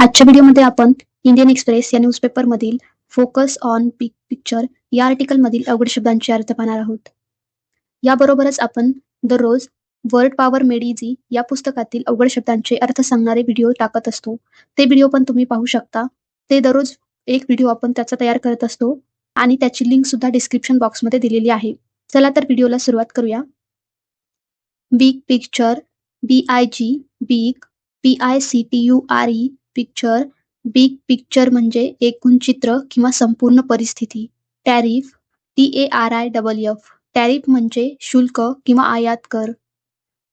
आजच्या व्हिडिओमध्ये आपण इंडियन एक्सप्रेस या न्यूजपेपर मधील फोकस ऑन बिग पिक्चर या आर्टिकल मधील अवघड शब्दांचे अर्थ पाहणार आहोत. याबरोबरच आपण दररोज वर्ड पॉवर मेड इझी या पुस्तकातील अवघड शब्दांचे अर्थ सांगणारे व्हिडिओ टाकत असतो. ते व्हिडिओ पण तुम्ही पाहू शकता. ते दररोज एक व्हिडिओ आपण त्याचा तयार करत असतो आणि त्याची लिंक सुद्धा डिस्क्रिप्शन बॉक्समध्ये दिलेली आहे. चला तर व्हिडिओला सुरुवात करूया. Big picture B I G big P I C T U R E picture big picture म्हणजे एकूण चित्र किंवा संपूर्ण परिस्थिती. Tariff T A R I double F tariff म्हणजे शुल्क किंवा आयात कर.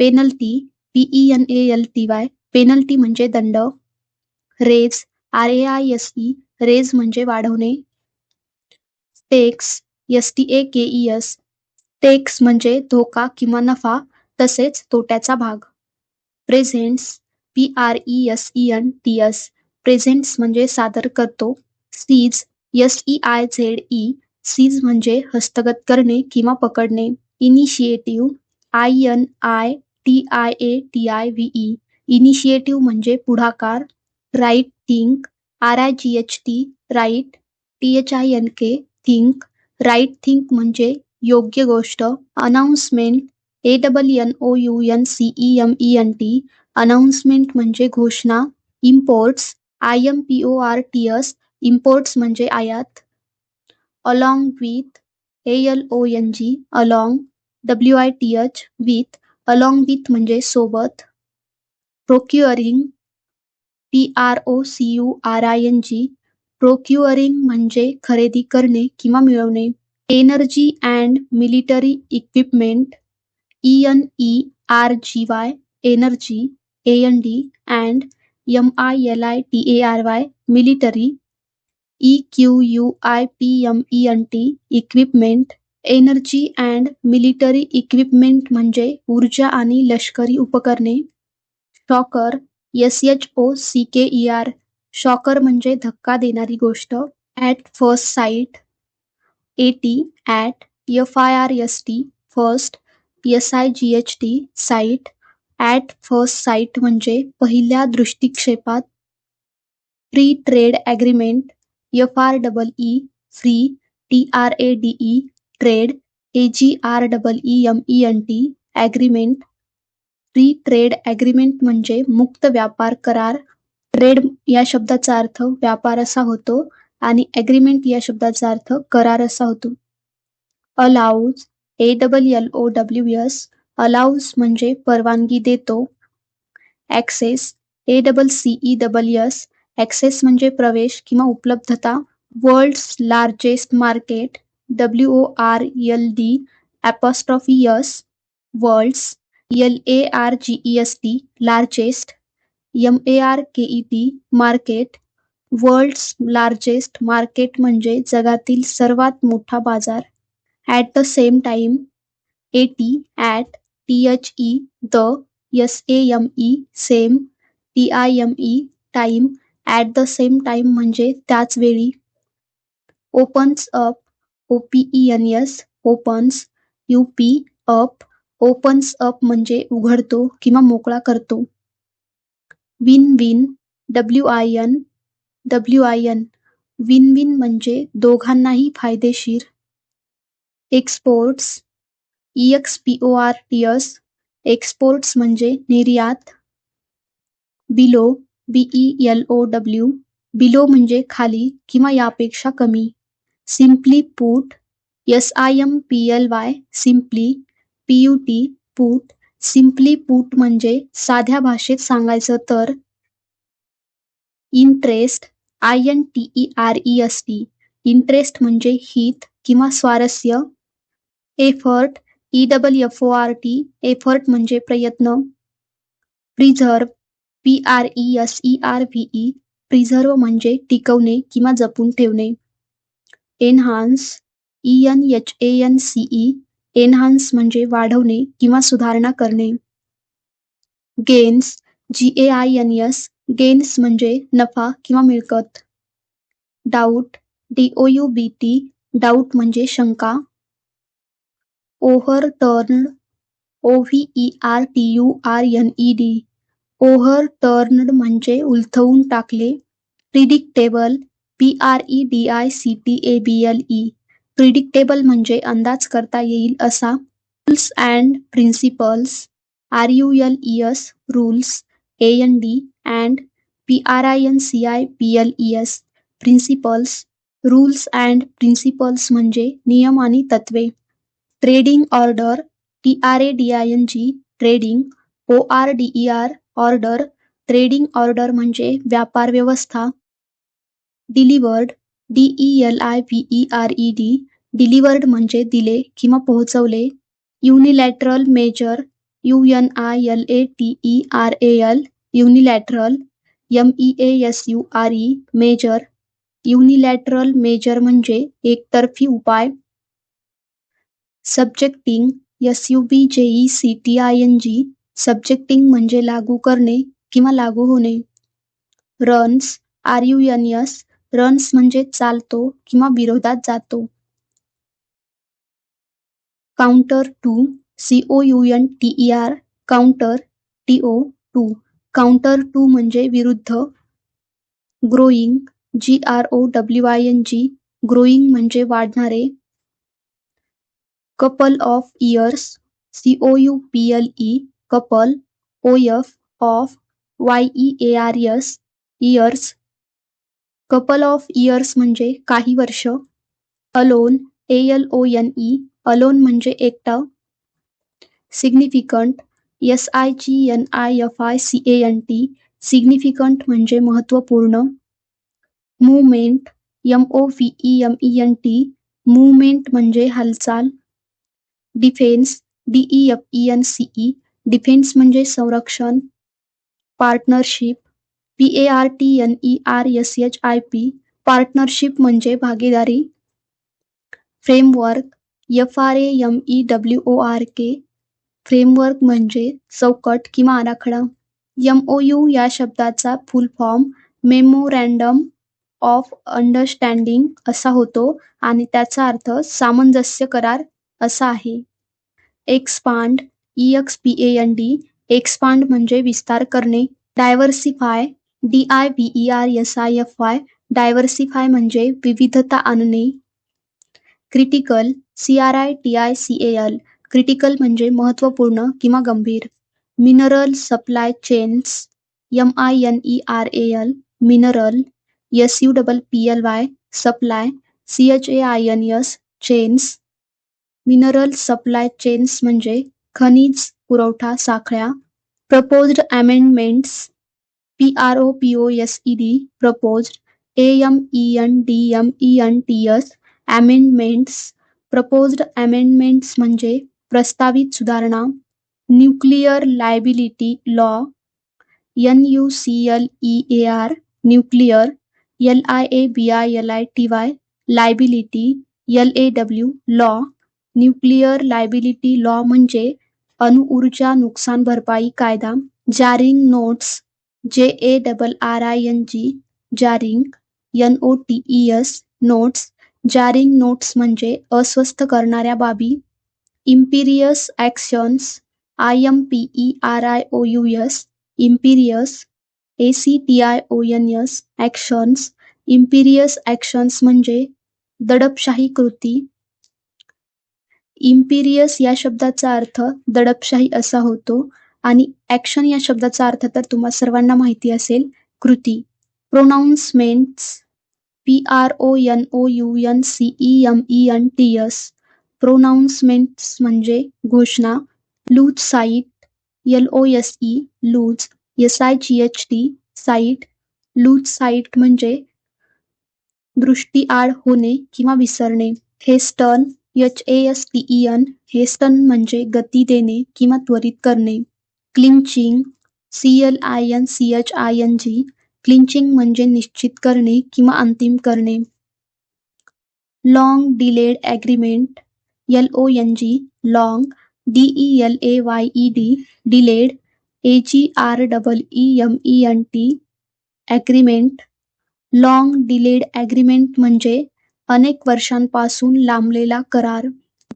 पेनल्टी पी.ई.एन.ए.एल.टी.वाय. पेनल्टी म्हणजे दंड. Raise R A I S E raise म्हणजे वाढवणे. टेक्स एस.टी.ए.के.ई.एस. टेक्स म्हणजे धोका किंवा नफा तसेच तोट्याचा भाग. Presents P R E S E N T S presents म्हणजे सादर करतो. Seize S E I Z E seize म्हणजे हस्तगत करणे किंवा पकडणे. Initiative I N I T I A T I V E initiative म्हणजे पुढाकार. Right think R I G H T right T H I N K think right think म्हणजे योग्य गोष्ट. Announcement A double N O U N C E M E N T announcement म्हणजे घोषणा imports I M P O R T S imports म्हणजे आयात along with A L O N G along H with along with म्हणजे सोबत procuring P R O C U R I N G procuring म्हणजे खरेदी करणे किंवा मिळवणे energy and military equipment E N E R energy P M E N T equipment energy and military equipment म्हणजे ऊर्जा आणि लष्करी उपकरणे. Shocker S H O C K E R shocker म्हणजे धक्का देणारी गोष्ट. At first sight A T at F I R S T first S I G H T sight at first sight म्हणजे पहिल्या दृष्टिक्षेपात free trade agreement F R double E free T R A D E trade A G R double E M E N T agreement free trade agreement म्हणजे मुक्त व्यापार करार. Trade या शब्दाचा अर्थ व्यापार असा होतो आणि ॲग्रीमेंट या शब्दाचा अर्थ करार असा होतो. Allows A double L O W S allows म्हणजे परवानगी देतो. Access A double C E double S access म्हणजे प्रवेश किंवा उपलब्धता. World largest market W O R L D apostrophe S world's L A R G E S T largest M A R K E T market world's largest market म्हणजे जगातील सर्वात मोठा बाजार. At the same time A T at T H E the S A M E same T I M E time at the same time म्हणजे त्याच वेळी. Opens up O P E N S opens U P up opens up म्हणजे उघडतो किंवा मोकळा करतो. Win win W I N W I N win win म्हणजे दोघांनाही फायदेशीर. Exports E X P O R T S exports म्हणजे निर्यात. Below B E L O W below म्हणजे खाली किंवा यापेक्षा कमी. Simply put S I M P L Y simply P U T put simply put म्हणजे साध्या भाषेत सांगायचं तर interest I N T E R E S T interest म्हणजे हित किंवा स्वारस्य. Effort E double F O R T effort म्हणजे प्रयत्न. Preserve P R E S E R V E preserve म्हणजे टिकवणे किंवा जपून ठेवणे. Enhance E N H A N C E enhance म्हणजे वाढवणे किंवा सुधारणा करणे. Gains G A I N S gains म्हणजे नफा किंवा मिळकत. Doubt D O U B T doubt म्हणजे शंका. ओव्हरटर्न ओ-व्ही-ई-आर-टी-यू-आर-एन-ई-डी ओव्हरटर्न्ड म्हणजे उलथवून टाकले. प्रिडिक्टेबल पी-आर-ई-डी-आय-सी-टी-ए-बी-एल-ई प्रिडिक्टेबल म्हणजे अंदाज करता येईल असा. Rules and principles आर-यू-एल-ई-एस rules ए-एन-डी and पी-आर-आय-एन-सी-आय-पी-एल-ई-एस principles rules and principles म्हणजे नियम आणि तत्त्वे. Trading order T R A D I N ji trading O R D E R order trading order म्हणजे व्यापार व्यवस्था delivered DE L I V E R E D delivered म्हणजे दिले किंवा पोहोचवले unilateral major you N I L A T E R A L unilateral M E A S U R E measure unilateral measure म्हणजे एकतर्फी उपाय subjecting S U B J E C T I N G subjecting म्हणजे लागू करणे किंवा लागू होणे. Runs R U N S runs म्हणजे चालतो किंवा विरोधात जातो. Counter to C O U N T E R counter T O to counter to म्हणजे विरुद्ध. Growing G R O W I N G growing म्हणजे वाढणारे. Couple of years C O U P L E couple O F of Y E A R S years couple of years म्हणजे काही वर्ष. Alone A L O N E alone म्हणजे एकटा. Significant S I G N I F I C A N T significant म्हणजे महत्त्वपूर्ण. Movement M O V E M E N T movement म्हणजे हालचाल. Defence D E F E N C E defence म्हणजे संरक्षण partnership P A R T N E R S H I P partnership म्हणजे भागीदारी. Framework F R A M E W O R K framework म्हणजे चौकट किंवा आराखडा. M O U या शब्दाचा full form memorandum of understanding असा होतो आणि त्याचा अर्थ सामंजस्य करार असा आहे. Expand E X P A N D expand म्हणजे विस्तार करणे diversify D I V E R S I F Y diversify म्हणजे विविधता आणणे. Critical C R I T I C A L critical म्हणजे महत्त्वपूर्ण किंवा गंभीर. Mineral supply chains M I N E R A L mineral S U double P L Y supply C H A I N S chains mineral supply chains म्हणजे खनिज, पुरवठा, साखळ्या proposed amendments P R O P O S E D proposed A M E N D M E N T S amendments proposed amendments म्हणजे प्रस्तावित सुधारणा nuclear liability law N U C L E A R nuclear L I A B I L I T Y liability L A W law nuclear liability law म्हणजे अणुऊर्जा नुकसान भरपाई कायदा, jarring notes J A double R I N G jarring N O T E S notes jarring notes म्हणजे अस्वस्थ करणाऱ्या बाबी imperious actions I M P E R I O U S imperious A C T I O N S actions imperious actions म्हणजे दडपशाही कृती इम्पिरियस या शब्दाचा अर्थ दडपशाही असा होतो आणि ॲक्शन या शब्दाचा अर्थ तर तुम्हा सर्वांना माहिती असेल कृती. Pronouncements P R O N O U N C E M E N T S pronouncements म्हणजे घोषणा lose sight L O S E lose S I G H T sight lose sight म्हणजे दृष्टीआड होणे किंवा विसरणे. Hasten stern A S T E N hasten म्हणजे गती देणे किंवा त्वरित करणे. Clinching C L I N C H I N G clinching म्हणजे निश्चित करणे किंवा अंतिम करणे. Long delayed agreement L O N G long D delayed A G R double E M E N T agreement long delayed agreement म्हणजे अनेक वर्षांपासून लांबलेला करार.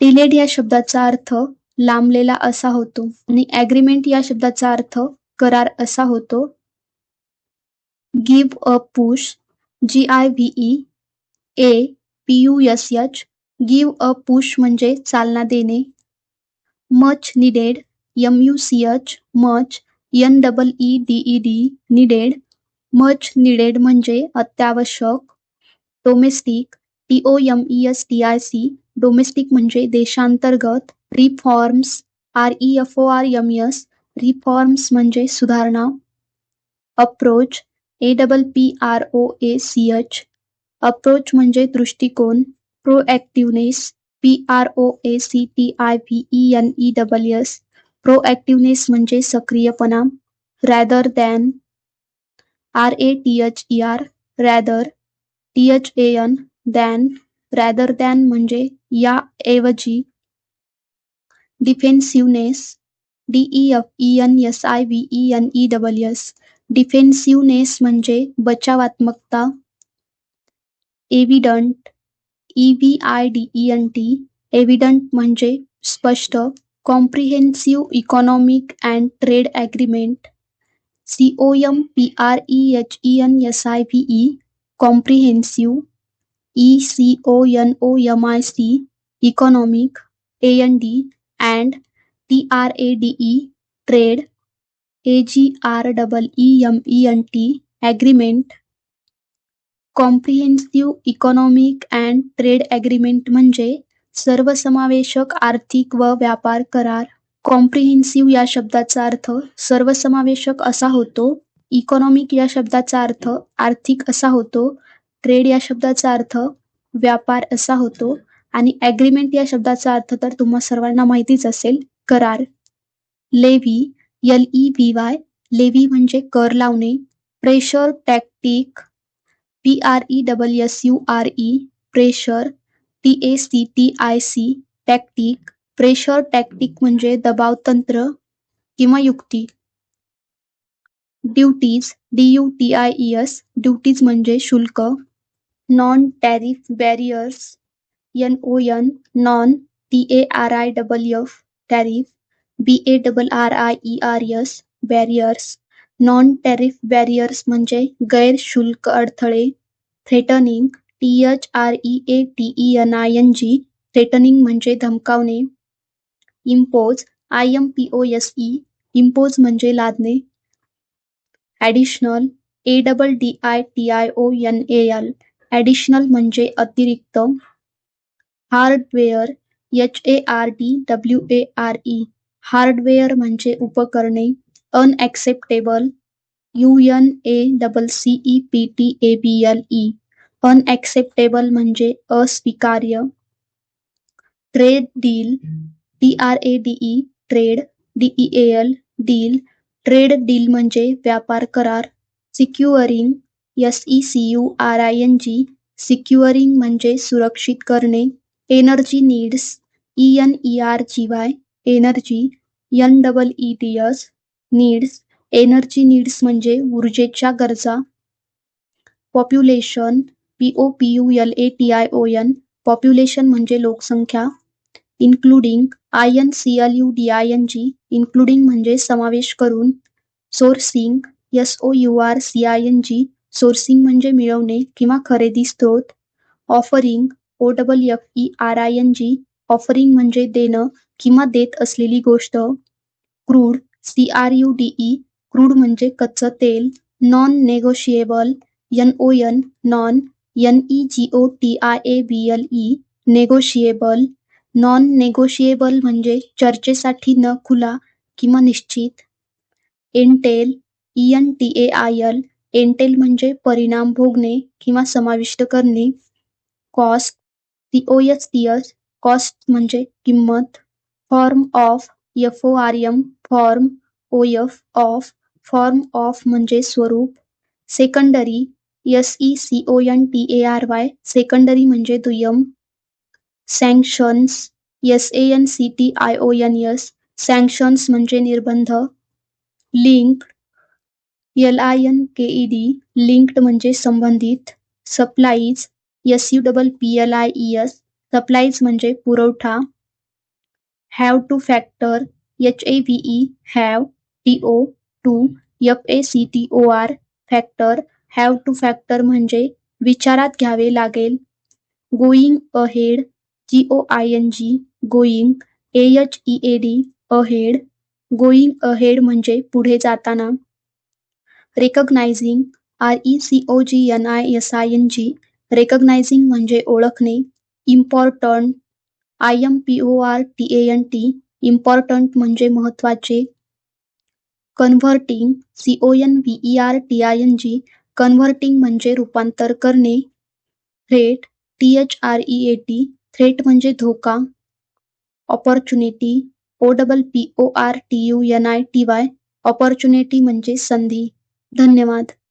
डिलेड या शब्दाचा अर्थ लांबलेला असा होतो आणि अग्रीमेंट या शब्दाचा अर्थ करार असा होतो. Give a push G I V E A P U S H give a push म्हणजे चालना देणे. Much needed M U C H much N double E D E D needed much needed म्हणजे अत्यावश्यक domestic T O M E S T I C domestic म्हणजे देशांतर्गत reforms R E F O R M S reforms म्हणजे सुधारणा. Approach A double P R O A C H approach म्हणजे दृष्टिकोन proactiveness P R O A C T I V E N E double S proactiveness म्हणजे सक्रियपणा rather than R A T H E R rather T H A N than rather than म्हणजे या ऐवजी defensiveness D E F E N S I V E N E double S defensiveness म्हणजे बचावात्मकता evident E V I D E N T evident म्हणजे स्पष्ट comprehensive economic and trade agreement C O M P R E H E N S I V E comprehensive ई-सी-ओ-एन-ओ-एम-आय-सी, economic, ए-एन-डी and टी-आर-ए-डी-ई, trade, ए-जी-आर-डबल-ई-एम-ई-एन-टी, agreement. Comprehensive economic and trade agreement म्हणजे सर्वसमावेशक आर्थिक व व्यापार करार. Comprehensive या शब्दाचा अर्थ सर्वसमावेशक असा होतो. इकॉनॉमिक या शब्दाचा अर्थ आर्थिक असा होतो ट्रेड या शब्दाचा अर्थ व्यापार असा होतो आणि ॲग्रीमेंट या शब्दाचा अर्थ तर तुम्हा सर्वांना माहितीच असेल करार. Levy L E V Y levy म्हणजे कर लावणे. Pressure tactic P R E double S U R E pressure T A C T I C tactic pressure tactic म्हणजे दबाव तंत्र किंवा युक्ती. Duties D U T I E S duties म्हणजे शुल्क. Non tariff barriers N O N non T A R I double F tariff B A double R I E R S barriers non tariff barriers म्हणजे गैरशुल्क अडथळे threatening T H R E A T E N I N G threatening म्हणजे धमकावणे impose I M P O S E impose म्हणजे लादणे additional A double D I T I O N A L additional म्हणजे अतिरिक्त hardware H A R D W A R E hardware म्हणजे उपकरणे unacceptable U N A double C E P T A B L E unacceptable म्हणजे अस्वीकार्य trade deal T R A D E trade D E L deal trade deal म्हणजे व्यापार करार securing S E C U R I N G securing म्हणजे सुरक्षित करणे. Energy needs E N E R G Y energy N double E T S needs energy needs म्हणजे ऊर्जेच्या गरजा. Population P O P U L A T I O N population म्हणजे लोकसंख्या. Including I N C L U D I N G including म्हणजे समावेश करून. Sourcing S O U R C I N G sourcing म्हणजे मिळवणे किंवा खरेदी स्त्रोत offering O double F E R I N G offering म्हणजे देणं किंवा देत असलेली गोष्ट. Crude C R U D E crude म्हणजे कच्चं तेल non negotiable N O N non N E G O T I A B L E negotiable non negotiable म्हणजे चर्चेसाठी न खुला किंवा निश्चित. Entail E N T A I L entail म्हणजे परिणाम भोगणे किंवा समाविष्ट करणे. Cost T O S T S cost म्हणजे किंमत. Form of F O R M form O F of, form of म्हणजे स्वरूप. Secondary S E C O N T A R Y secondary म्हणजे दुय्यम. Sanctions S N C T I O N S sanctions म्हणजे निर्बंध. Link L I N के E D linked म्हणजे संबंधित supplies S supplies म्हणजे पुरवठा have to factor H A V E have T O to F A C T O R factor have to factor म्हणजे विचारात घ्यावे लागेल. Going ahead G O I N G going A H E A D ahead going ahead म्हणजे पुढे जाताना. Recognising R E C O G N I S I N G recognising म्हणजे ओळखणे. Important I M P O R T A N T important म्हणजे महत्वाचे converting C O N V E R T I N G converting म्हणजे रूपांतर करणे. Threat T H R E A T threat म्हणजे धोका. Opportunity O double P O R T U N I T Y opportunity म्हणजे संधी. धन्यवाद.